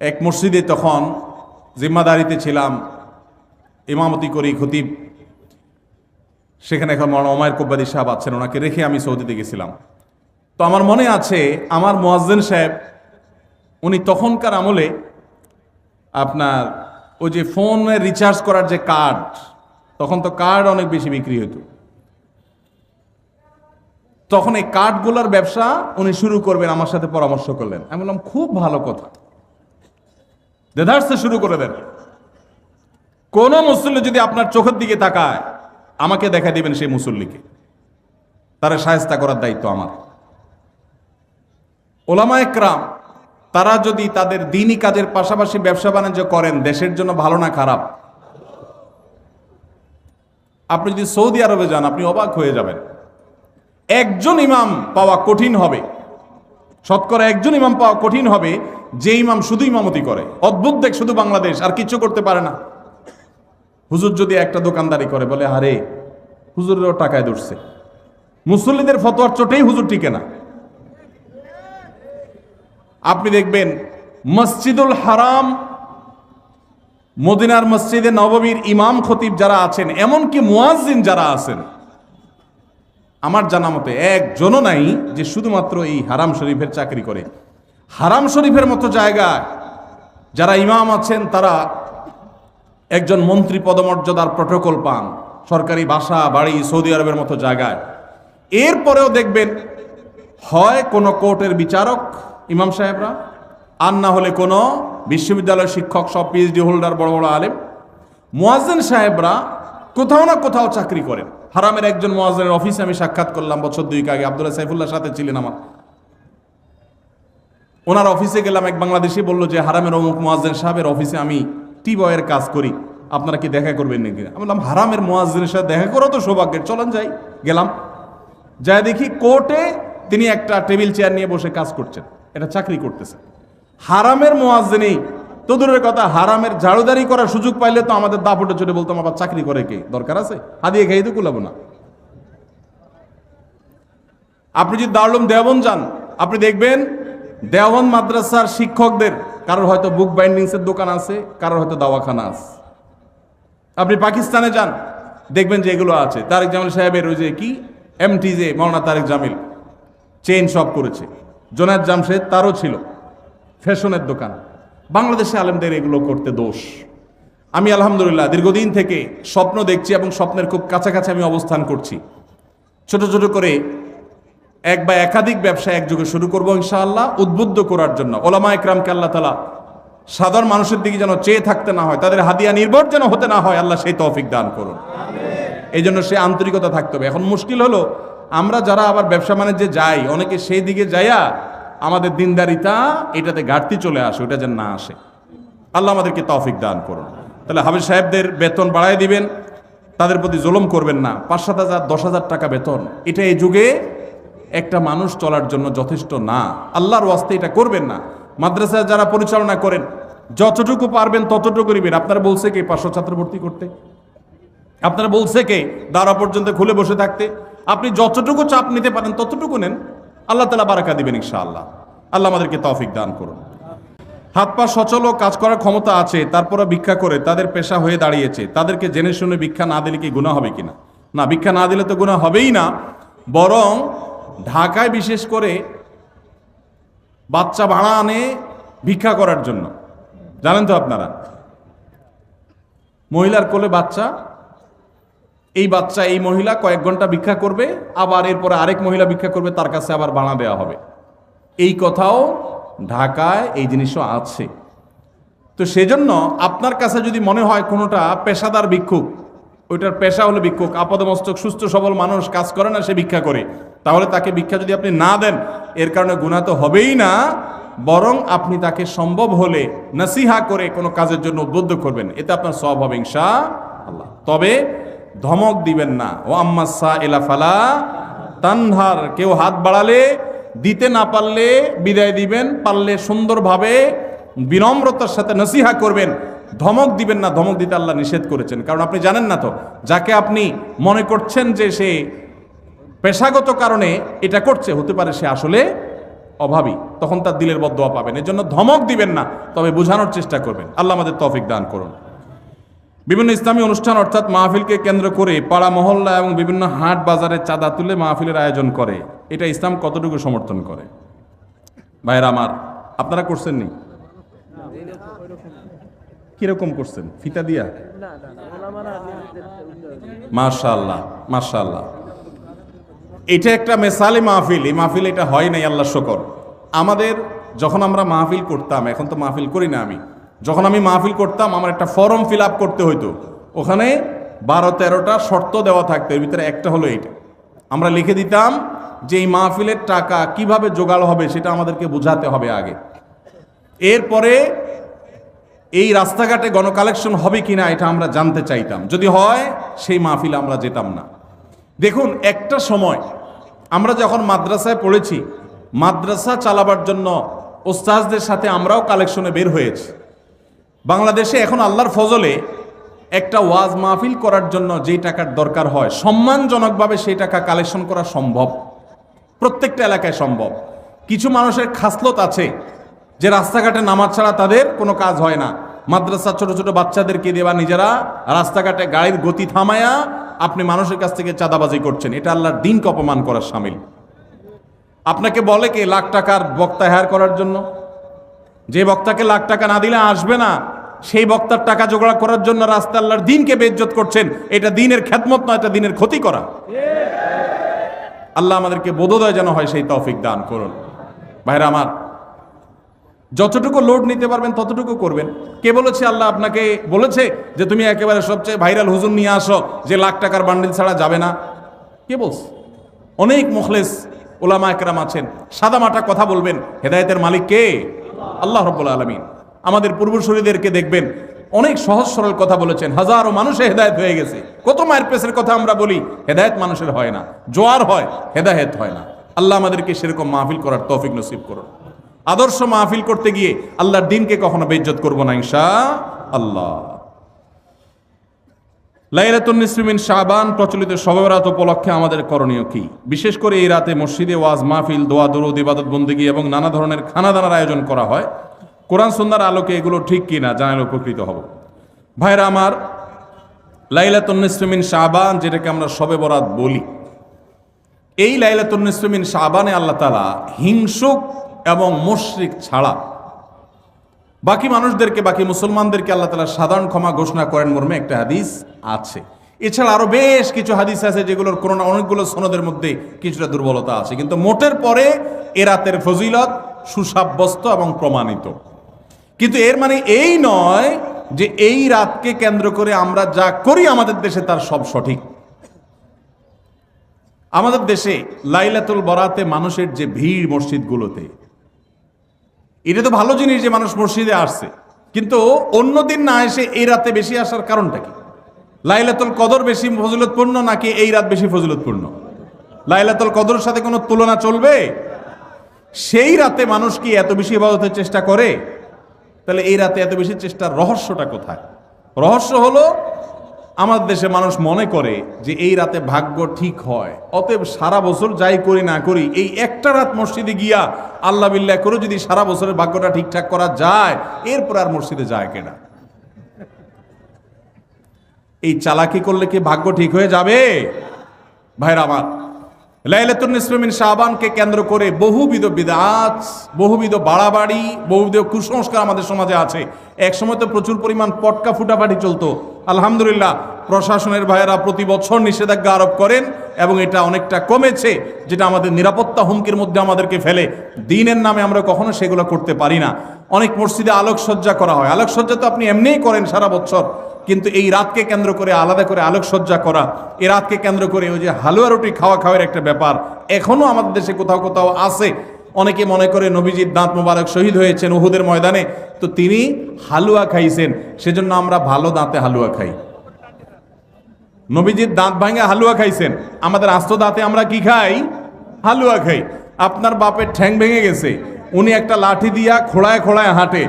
এক মসজিদে তখন জিম্মাদারিতে ছিলাম, ইমামতি করি, খতিব। সেখানে এখন মৌলানা ওমায়ের কব্বাদি সাহেব আছেন, ওনাকে রেখে আমি সৌদিতে গেছিলাম। তো আমার মনে আছে, আমার মোয়াজ্জেন সাহেব, উনি তখনকার আমলে আপনার ওই যে ফোনে রিচার্জ করার যে কার্ড তখন তো কার্ড অনেক বেশি বিক্রি হতো তখন এই কার্ডগুলোর ব্যবসা উনি শুরু করবেন, আমার সাথে পরামর্শ করলেন। আমি বললাম, খুব ভালো কথা। দেদার্সে শুরু করে দেন। কোন মুসল্লি যদি আপনার চোখের দিকে তাকায়, আমাকে দেখা দিবেন সেই মুসল্লিকে। তারা সাহেস্তা করার দায়িত্ব আমার। ওলামা একরাম, তারা যদি তাদের দিনই কাজের পাশাপাশি ব্যবসা বাণিজ্য করেন, দেশের জন্য ভালো না খারাপ? আপনি যদি সৌদি আরবে যান, আপনি অবাক হয়ে যাবেন। একজন ইমাম পাওয়া কঠিন হবে। শতকরা একজন ইমাম পাওয়া কঠিন হবে, যে ইমাম শুধু ইমামতি করে। অদ্ভুত দেখ শুধু বাংলাদেশ, আর কিছু করতে পারে না। হুজুর যদি একটা দোকানদারি করে, বলে, আরে, হুজুরেরও টাকায় ধরছে। মুসল্লিদের ফতোয়ার চোটেই হুজুর টিকে না। আপনি দেখবেন, মসজিদুল হারাম, মদিনার মসজিদে নববীর ইমাম খতিব যারা আছেন, এমনকি মুয়াজ্জিন যারা আছেন আমার জানা মতে একজনও নাই যে শুধুমাত্র এই হারাম শরীফের চাকরি করে। হারাম শরীফের মতো জায়গায় যারা ইমাম আছেন, তারা একজন মন্ত্রী পদমর্যাদার প্রটোকল পান সরকারি বাসা, বাড়ি, সৌদি আরবের মতো জায়গায়। এরপরেও দেখবেন হয় কোনো কোর্টের বিচারক, ইমাম সাহেবরা, আর না হলে কোনো বিশ্ববিদ্যালয়ের শিক্ষক, সব পিএইচডি হোল্ডার বড় বড় আলেম, মোয়াজ্জেন সাহেবরা কোথাও না কোথাও চাকরি করেন। হারামের একজন মোয়াজ্জেনের অফিসে আমি সাক্ষাৎ করলাম বছর দুইক আগে। আব্দুল্লাহ সাইফুল্লাহ সাথে ছিলেন আমার। ওনার অফিসে গেলাম, এক বাংলাদেশি বলল যে, হারামের অমুক মোয়াজ্জেন সাহেবের অফিসে আমি টি বয়ের কাজ করি। আপনারা কি দেখা করবেন নাকি? আমি বললাম, হারামের মোয়াজ্জেনের সাথে দেখা করো তো সৌভাগ্যের। চলেন যাই। গেলাম। যাই দেখি কোর্টে তিনি একটা টেবিল চেয়ার নিয়ে বসে কাজ করছেন। এটা চাকরি করতেছে। হারামের মোয়াজ্জেনি তো দূরের কথা, হারামের ঝাড়ুদারি করার সুযোগ পাইলে তো আমাদের দাপটে চলে বলতাম আবার চাকরি করে কে? দরকার আছে? হাদিয়ে খেয়ে তো কুলাবো না। আপনি যদি দারুলুম দেওবন যান, আপনি দেখবেন দেওবন মাদ্রাসার শিক্ষকদের, কারোর হয়তো বুক বাইন্ডিংসের দোকান আছে, কারোর হয়তো দাওয়াখানা আছে। আপনি পাকিস্তানে যান, দেখবেন যে এগুলো আছে। তারেক জামিল সাহেবের ওই যে কি? যে মৌলানা তারেক জামিল। চেইন শপ করেছে। জোনাদ জামশেদ তারও ছিল। ফ্যাশনের দোকান। বাংলাদেশে আলেমদের এগুলো করতে দোষ। আমি আলহামদুলিল্লাহ দীর্ঘদিন থেকে স্বপ্ন দেখছি এবং স্বপ্নের খুব কাছাকাছি আমি অবস্থান করছি। ছোট ছোট করে এক বা একাধিক ব্যবসা একযোগে শুরু করব ইনশাআল্লাহ, উদ্বুদ্ধ করার জন্য। ওলামা একরামকে আল্লাহ তালা সাধারণ মানুষের দিকে যেন চেয়ে থাকতে না হয়, তাদের হাদিয়া নির্ভর যেন হতে না হয়, আল্লাহ সেই তৌফিক দান করুন। এই জন্য সে আন্তরিকতা থাকতে হবে। এখন মুশকিল হলো, আমরা যারা আবার ব্যবসা বাণিজ্যে যাই, অনেকে সেই দিকে যাইয়া আমাদের দিনদারিতা এটাতে ঘাটতি চলে আসে, ওটা যেন না আসে। আল্লাহ আমাদেরকে তৌফিক দান করুন। তাহলে হাবিজ সাহেবদের বেতন বাড়ায় দিবেন, তাদের প্রতি জুলুম করবেন না। পাঁচ সাত হাজার, দশ হাজার টাকা বেতন। এটা এই যুগে একটা মানুষ চলার জন্য যথেষ্ট না। আল্লাহর ওয়াস্তে এটা করবেন না। মাদ্রাসা যারা পরিচালনা করেন, যতটুকু পারবেন ততটুকু নেবেন। আপনারা বলছে কে পাঁচশো ছাত্র ভর্তি করতে? আপনারা বলছে কে দ্বারা পর্যন্ত খুলে বসে থাকতে? আপনি যতটুকু চাপ নিতে পারেন ততটুকু নেন। আল্লাহ তালা বারাকা দিবেন ইনশাআল্লাহ। আল্লাহ আমাদেরকে তৌফিক দান করুন। হাত পা সচল ও কাজ করার ক্ষমতা আছে তারপরে ভিক্ষা করে তাদের পেশা হয়ে দাঁড়িয়েছে। তাদেরকে জেনে শুনে ভিক্ষা না দিলে কি গুণা হবে কিনা? না, ভিক্ষা না দিলে তো গুণা হবেই না। বরং ঢাকায় বিশেষ করে বাচ্চা ভাড়া আনে ভিক্ষা করার জন্য। জানেন তো আপনারা? মহিলার কোলে বাচ্চা এই বাচ্চা, এই মহিলা কয়েক ঘণ্টা ভিক্ষা করবে, আবার এরপরে আরেক মহিলা ভিক্ষা করবে, তার কাছে আবার ভাড়া দেওয়া হবে। এই কথাও ঢাকায় এই জিনিসও আছে। তো সেজন্য আপনার কাছে যদি মনে হয় কোনোটা পেশাদার ভিক্ষুক, ওইটার পেশা হলো ভিক্ষুক, আপাদমস্তক, সুস্থ, সবল মানুষ, কাজ করে না, সে ভিক্ষা করে, তাহলে তাকে ভিক্ষা যদি আপনি না দেন, এর কারণে গুণা তো হবেই না, বরং আপনি তাকে সম্ভব হলে নাসিহা করে কোনো কাজের জন্য উদ্বুদ্ধ করবেন, এতে আপনার সব হবে ইনশা আল্লাহ তবে ধমক দিবেন না। ও আম্মাসা এলাফালা তানহার, কেউ হাত বাড়ালে, দিতে না পারলে বিদায় দিবেন, পারলে সুন্দরভাবে বিনম্রতার সাথে নসিহা করবেন। ধমক দিবেন না, ধমক দিতে আল্লাহ নিষেধ করেছেন। কারণ আপনি জানেন না তো, যাকে আপনি মনে করছেন যে সে পেশাগত কারণে এটা করছে, হতে পারে সে আসলে অভাবী, তখন তার দিলের বদোয়া পাবেন। এর জন্য ধমক দিবেন না, তবে বোঝানোর চেষ্টা করবেন। আল্লাহ আমাদের তফিক দান করুন। বিভিন্ন ইসলামী অনুষ্ঠান অর্থাৎ মাহফিলকে কেন্দ্র করে পাড়া মহল্লা এবং বিভিন্ন হাট বাজারে চাঁদা তুলে মাহফিলের আয়োজন করে। এটা ইসলাম কতটুকু সমর্থন করে? ভাইয়েরা আমার, আপনারা করছেন নি? কীরকম করছেন? ফিতা দিয়া? মাশাল্লাহ মাশাল্লাহ এটা একটা মেসালি মাহফিল, এই মাহফিল এটা হয় নাই, আল্লাহ শকর। আমাদের, যখন আমরা মাহফিল করতাম, এখন তো মাহফিল করি না আমি। যখন আমি মাহফিল করতাম, আমার একটা ফর্ম ফিল আপ করতে হইতো। ওখানে বারো তেরোটা শর্ত দেওয়া থাকতো, এর ভিতরে একটা হলো এইটা। আমরা লিখে দিতাম যে এই মাহফিলের টাকা কীভাবে জোগাড় হবে সেটা আমাদেরকে বোঝাতে হবে আগে। এরপরে এই রাস্তাঘাটে গণকালেকশন হবে কিনা এটা আমরা জানতে চাইতাম। যদি হয়, সেই মাহফিল আমরা যেতাম না। দেখুন, একটা সময় আমরা যখন মাদ্রাসায় পড়েছি, মাদ্রাসা চালাবার জন্য ওস্তাজদের সাথে আমরাও কালেকশনে বের হয়েছি। বাংলাদেশে এখন আল্লাহর ফজলে একটা ওয়াজ মাহফিল করার জন্য যেই টাকার দরকার হয়, সম্মানজনকভাবে সেই টাকা কালেকশন করা সম্ভব। প্রত্যেকটা এলাকায় সম্ভব। কিছু মানুষের খাসলত আছে যে রাস্তাঘাটে নামাজ ছাড়া তাদের কোনো কাজ হয় না। মাদ্রাসা ছোট ছোট বাচ্চাদেরকে দেওয়া নিজেরা রাস্তাঘাটে গাড়ির গতি থামায়া আপনি মানুষের কাছ থেকে চাঁদাবাজি করছেন। এটা আল্লাহর দিনকে অপমান করার সামিল। আপনাকে বলে কে, লাখ টাকার বক্তা হায়ার করার জন্য? যে বক্তাকে লাখ টাকা না দিলে আসবে না। সেই বক্তার টাকা জোগাড় করার জন্য রাস্তা আল্লাহর দিনকে বেজ্জত করছেন। এটা দিনের খ্যাতমত নয়, এটা দিনের ক্ষতি করা। আল্লাহ আমাদেরকে বোধোদয় যেন হয় সেই তৌফিক দান করুন। ভাইরা আমার, যতটুকু লোড নিতে পারবেন ততটুকু করবেন। কে বলেছে? আল্লাহ আপনাকে বলেছে যে তুমি একেবারে সবচেয়ে ভাইরাল হুজুর নিয়ে আসো, যে লাখ টাকার বান্ডিল ছাড়া যাবে না। কে বলছে? অনেক মুখলেস ওলামা একরাম আছেন। সাদা মাটা কথা বলবেন। হেদায়েতের মালিক কে? আল্লাহ রব্বুল আলমিন। আমাদের পূর্বসূরীদেরকে দেখবেন। অনেক সহজ সরল কথা বলেছেন। হাজারো মানুষে হেদায়েত হয়ে গেছে। কত মায়ের পেসের কথা আমরা বলি, হেদায়েত মানুষের হয় না। জোয়ার হয়, হেদায়েত হয় না। আল্লাহ আমাদেরকে সেরকম মাহফিল করার তৌফিক নসিব করুন। আদর্শ মাহফিল করতে গিয়ে আল্লাহর দিনকে কখনো বেজ্জত করব না ইনশা আল্লাহ লাইলাতুন নিসরিমিন শাবান প্রচলিত সবেরাত উপলক্ষে আমাদের করণীয় কি? বিশেষ করে এই রাতে মসজিদে ওয়াজ, মাহফিল, দোয়া, দরুদ, ইবাদত, বন্দিগি এবং নানা ধরনের খানাদানার আয়োজন করা হয়। কোরআন সন্ধ্যার আলোকে এগুলো ঠিক কি না জানালে উপকৃত হব। ভাইরা আমার, লাইলাতুন নিসরিমিন শাবান, যেটাকে আমরা সবে বরাত বলি, এই লাইলাতুন নিসরিমিন শাবানে আল্লাহ তালা হিংসুক এবং মুশরিক ছাড়া বাকি মানুষদেরকে, বাকি মুসলমানদেরকে আল্লাহ তালা সাধারণ ক্ষমা ঘোষণা করেন মর্মে একটা হাদিস আছে। এছাড়া আরও বেশ কিছু হাদিস আছে যেগুলোর কোনো অনেকগুলো সনদের মধ্যে কিছুটা দুর্বলতা আছে। কিন্তু মোটের পরে এ রাতের ফজিলত, সুসাব্যস্ত এবং প্রমাণিত। কিন্তু এর মানে এই নয় যে এই রাতকে কেন্দ্র করে আমরা যা করি আমাদের দেশে তার সব সঠিক। আমাদের দেশে লাইলাতুল বরাতে মানুষের যে ভিড় মসজিদগুলোতে, এটা তো ভালো জিনিস যে মানুষ মসজিদে আসছে। কিন্তু অন্য দিন না এসে এই রাতে বেশি আসার কারণটা কি? লাইলাতুল কদর বেশি ফজিলতপূর্ণ নাকি এই রাত বেশি ফজিলতপূর্ণ? লাইলাতুল কদরের সাথে কোনো তুলনা চলবে? সেই রাতে মানুষ কি এত বেশি ইবাদতের চেষ্টা করে? তাহলে এই রাতে এত বেশি চেষ্টার রহস্যটা কোথায়? রহস্য হলো, আমাদের দেশে মানুষ মনে করে যে এই রাতে ভাগ্য ঠিক হয়। অতএব সারা বছর যাই করি না করি, এই একটা রাত মসজিদে গিয়া আল্লাহ বিল্লাহ করে যদি সারা বছরের ভাগ্যটা ঠিকঠাক করা যায়, এরপর আর মসজিদে যায় কেনা। এই চালাকি করলে কি ভাগ্য ঠিক হয়ে যাবে? ভাইরা আমার লাইলাতুন নিসমিন শাহবানকে কেন্দ্র করে বহুবিধ বিদাত, বহুবিধ বাড়াবাড়ি, বহুবিধ কুসংস্কার আমাদের সমাজে আছে। একসময় তো প্রচুর পরিমাণ পটকা ফুটাফাটি চলতো। আলহামদুলিল্লাহ, প্রশাসনের ভাইয়েরা প্রতি বছর নিষেধাজ্ঞা আরোপ করেন এবং এটা অনেকটা কমেছে, যেটা আমাদের নিরাপত্তা হুমকির মধ্যে আমাদেরকে ফেলে। দিনের নামে আমরা কখনো সেগুলো করতে পারি না। অনেক মসজিদে আলোকসজ্জা করা হয়। আলোকসজ্জা তো আপনি এমনিই করেন সারা বছর, কিন্তু এই রাতকে কেন্দ্র করে আলাদা করে আলোকসজ্জা করা এ রাতকে কেন্দ্র করে ওই যে হালুয়া রুটি খাওয়া খাওয়ার একটা ব্যাপার, এখনও আমাদের দেশে কোথাও কোথাও আছে। অনেকে মনে করে নবীজির দাঁত মোবারক শহীদ হয়েছেন উহুদের ময়দানে, তো তিনি হালুয়া খাইছেন, সেজন্য আমরা ভালো দাঁতে হালুয়া খাই। নবীজির দাঁত ভাঙে হালুয়া খাইছেন, আমাদের আস্ত দাঁতে আমরা কি খাই? হালুয়া খাই। আপনার বাপের ঠ্যাং ভেঙে গেছে, উনি একটা লাঠি দিয়া খোড়ায় খোড়ায় হাঁটে,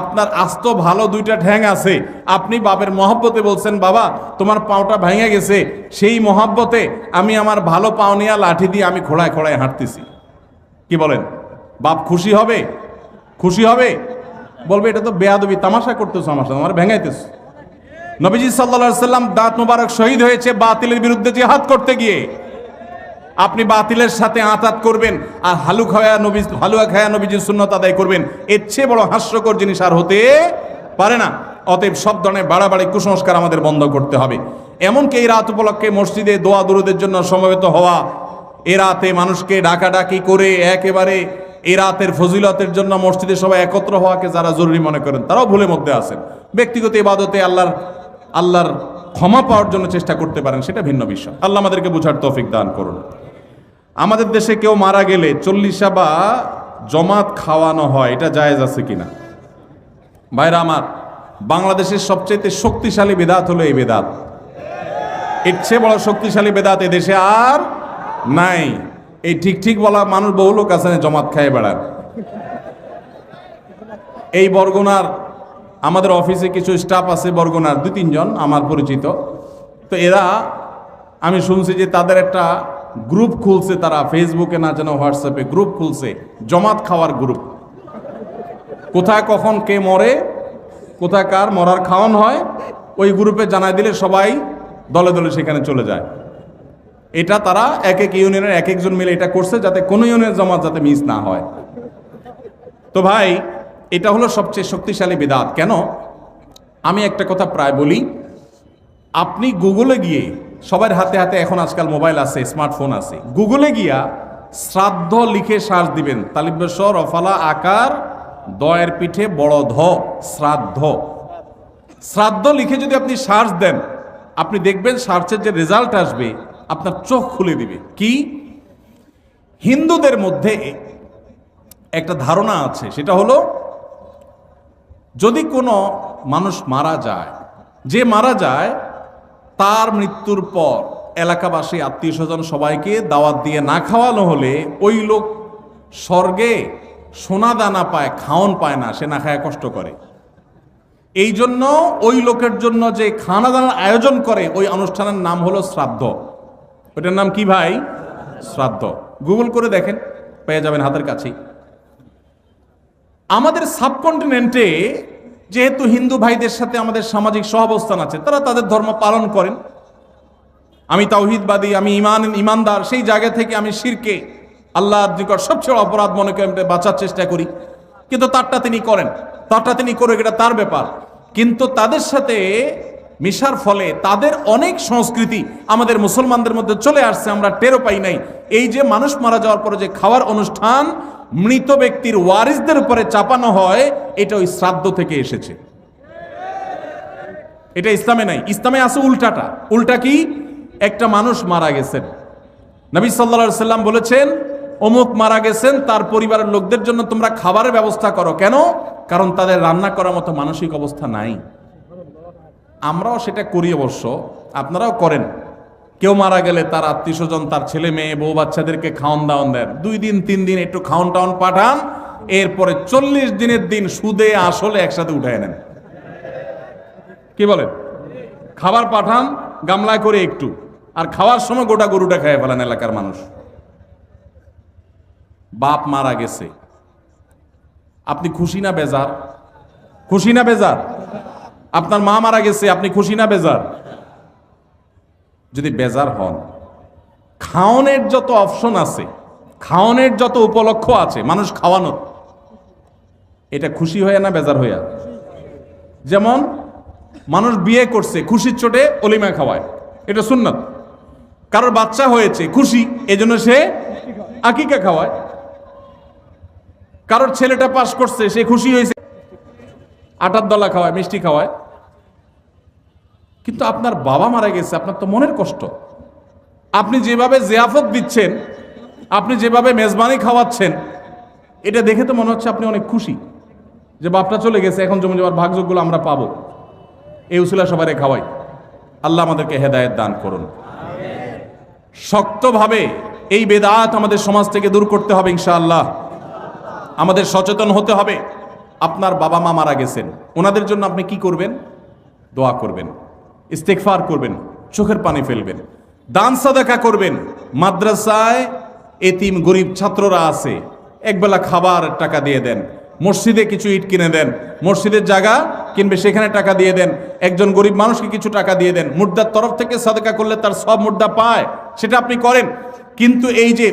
আপনার আস্ত ভালো দুইটা ঠ্যাং আছে, আপনি বাপের মহব্বতে বলছেন, বাবা, তোমার পাওটা ভেঙে গেছে, সেই মহব্বতে আমি আমার ভালো পাও নিয়ে লাঠি দিয়ে আমি খোড়ায় খোড়ায় হাঁটতেছি। কি বলেন? বাপ খুশি হবে? খুশি হবে? বলবে, এটা তো বেয়াদবি, তামাশা করতেছো আমার সাথে, আমার ভেঙাইতেছ। নবীজি সাল্লা সাল্লাম দাঁত মোবারক শহীদ হয়েছে বাতিলের বিরুদ্ধে জিহাদ করতে গিয়ে। আপনি বাতিলের সাথে আঁতাত করবেন আর হালু খায়া নবী, হালুয়া খায়া নবীজির সুন্নত আদায় করবেন। এর চেয়ে বড় হাস্যকর জিনিস আর হতে পারে না। অতএব সব ধরনের বাড়াবাড়ি, কুসংস্কার আমাদের বন্ধ করতে হবে। এমনকি এই রাত উপলক্ষে মসজিদে দোয়া দুরুদের জন্য সমবেত হওয়া এ রাতে মানুষকে ডাকাডাকি করে একেবারে এই রাতের ফজিলতের জন্য মসজিদে সবাই একত্র হওয়াকে যারা জরুরি মনে করেন, তারাও ভুলের মধ্যে আছেন। ব্যক্তিগত ইবাদতে আল্লাহর আল্লাহর ক্ষমা পাওয়ার জন্য চেষ্টা করতে পারেন, সেটা ভিন্ন বিষয়। আল্লাহ আমাদেরকে বোঝার তৌফিক দান করুন। আমাদের দেশে কেউ মারা গেলে চল্লিশা বা জমাত খাওয়ানো হয়, এটা জায়েজ আছে কিনা? ভাইরা আমার, বাংলাদেশের সবচেয়ে শক্তিশালী বেদাত হলো এই বেদাত। এর চেয়ে বড় শক্তিশালী বেদাত এ দেশে আর নাই। এই ঠিক ঠিক বলা মানুষ বহু লোক আছে জমাত খায় বেড়ান এই বরগুনার, আমাদের অফিসে কিছু স্টাফ আছে বরগুনার, দুই তিনজন আমার পরিচিত। তো এরা, আমি শুনছি যে তাদের একটা গ্রুপ খুলছে তারা ফেসবুকে না যেন হোয়াটসঅ্যাপে গ্রুপ খুলছে, জমাত খাওয়ার গ্রুপ কোথায় কখন কে মরে, কোথায় কার মরার খাওয়ান হয়, ওই গ্রুপে জানাই দিলে সবাই দলে দলে সেখানে চলে যায়। এটা তারা এক এক ইউনিয়নের এক একজন মিলে এটা করছে যাতে কোনো ইউনিয়নের জমাত যাতে মিস না হয়। তো ভাই, এটা হলো সবচেয়ে শক্তিশালী বিদাত। কেন? আমি একটা কথা প্রায় বলি, আপনি গুগলে গিয়ে, সবার হাতে হাতে এখন আজকাল মোবাইল আছে, স্মার্টফোন আছে। গুগলে গিয়া শ্রাদ্ধ লিখে সার্চ দিবেন, তালিবেশ্বর অফালা আকার, দয়ের পিঠে বড় ধ, শ্রাদ্ধ। শ্রাদ্ধ লিখে যদি আপনি সার্চ দেন, আপনি দেখবেন সার্চের যে রেজাল্ট আসবে আপনার চোখ খুলে দিবে। কি? হিন্দুদের মধ্যে একটা ধারণা আছে, সেটা হলো, যদি কোনো মানুষ মারা যায়, যে মারা যায়, তার মৃত্যুর পর এলাকাবাসী আত্মীয় স্বজন সবাইকে দাওয়াত দিয়ে না খাওয়ানো হলে ওই লোক স্বর্গে সোনা দানা পায়, খাওন পায় না, সে না খায়, কষ্ট করে। এই জন্য ওই লোকের জন্য যে খানা দানার আয়োজন করে, ওই অনুষ্ঠানের নাম হলো শ্রাদ্ধ। ওইটার নাম কি ভাই? শ্রাদ্ধ। গুগল করে দেখেন, পেয়ে যাবেন হাতের কাছেই। আমাদের সাবকন্টিনেন্টে যেহেতু হিন্দু ভাইদের সাথে আমাদের সামাজিক সহাবস্থান আছে, তারা তাদের ধর্ম পালন করেন। আমি তাওহিদবাদী, আমি ইমান, ইমানদার, সেই জায়গা থেকে আমি শিরকে, আল্লাহর নিকট সবচেয়ে অপরাধ মনে করে বাঁচার চেষ্টা করি। কিন্তু তারটা তিনি করেন। তারটা তিনি করে, এটা তার ব্যাপার। কিন্তু তাদের সাথে মিশার ফলে তাদের অনেক সংস্কৃতি আমাদের মুসলমানদের মধ্যে চলে আসছে, আমরা টেরো পাই নাই। এই যে মানুষ মারা যাওয়ার পরে যে খাওয়ার অনুষ্ঠান, মৃত ব্যক্তির ওয়ারিসদের উপরে চাপানো হয়, এটা ওই শ্রাদ্ধ থেকে এসেছে। এটা ইসলামে নাই, ইসলামে আছে উল্টাটা। উল্টা কি? একটা মানুষ মারা গেছেন। নবী সাল্লা সাল্লাম বলেছেন, অমুক মারা গেছেন, তার পরিবারের লোকদের জন্য তোমরা খাবারের ব্যবস্থা করো। কেন? কারণ তাদের রান্না করার মতো মানসিক অবস্থা নাই। আমরাও সেটা করি অবশ্য, আপনারাও করেন। কেউ মারা গেলে তার আত্মীয় স্বজন তার ছেলে মেয়ে, বউ বাচ্চাদেরকে খাওয়ান দাওয়ান দেন। দুই দিন, তিন দিন একটু খাওয়ান টাউন পাঠান, এরপরে চল্লিশ দিনের দিন সুদে, আসলে একসাথে উঠায় নেন। কি বলেন? খাবার পাঠান, গামলায় করে একটু, আর খাওয়ার সময় গোটা গরুটা খেয়ে ফেলেন এলাকার মানুষ। বাপ মারা গেছে। আপনি খুশি না বেজার? খুশি না বেজার? আপনার মা মারা গেছে, আপনি খুশি না বেজার? যদি বেজার হন খাওয়ানোর যত অপশন আছে খাওয়ানোর যত উপলক্ষ আছে, মানুষ খাওয়ানোর এটা খুশি হয়ে না বেজার হইয়া? যেমন, মানুষ বিয়ে করছে, খুশির চোটে অলিমা খাওয়ায়, এটা সুন্নত। কারোর বাচ্চা হয়েছে, খুশি, এজন্য সে আকিকা খাওয়ায়। কারোর ছেলেটা পাশ করছে, সে খুশি হয়েছে, আটার দলা খাওয়ায়, মিষ্টি খাওয়ায়। কিন্তু আপনার বাবা মারা গেছে, আপনার তো মনের কষ্ট। আপনি যেভাবে জিয়াফত দিচ্ছেন, আপনি যেভাবে মেজবানি খাওয়াচ্ছেন, এটা দেখে তো মনে হচ্ছে আপনি অনেক খুশি যে বাপটা চলে গেছে, এখন জমি জমার ভাগযোগগুলো আমরা পাবো। এই উসিলা সবাই খাওয়াই। আল্লাহ আমাদেরকে হেদায়েত দান করুন। শক্তভাবে এই বেদাত আমাদের সমাজ থেকে দূর করতে হবে ইনশাআল্লাহ। আমাদের সচেতন হতে হবে। আপনার বাবা মা মারা গেছেন। ওনাদের জন্য আপনি কি করবেন? দোয়া করবেন। ইস্তেকফার করবেন, চোখের পানি ফেলবেন, দান সাদাকা করবেন, মাদ্রাসায় এতিম গরিব ছাত্ররা আছে একবেলা খাবার টাকা দিয়ে দেন, মসজিদে কিছু ইট কিনে দেন, মসজিদের জায়গা কিনবে, সেখানে টাকা দিয়ে দেন, একজন গরিব মানুষকে কিছু টাকা দিয়ে দেন মুদ্রার তরফ থেকে সাদকা করলে তার সব মুদ্রা পায়, সেটা আপনি করেন। কিন্তু এই যে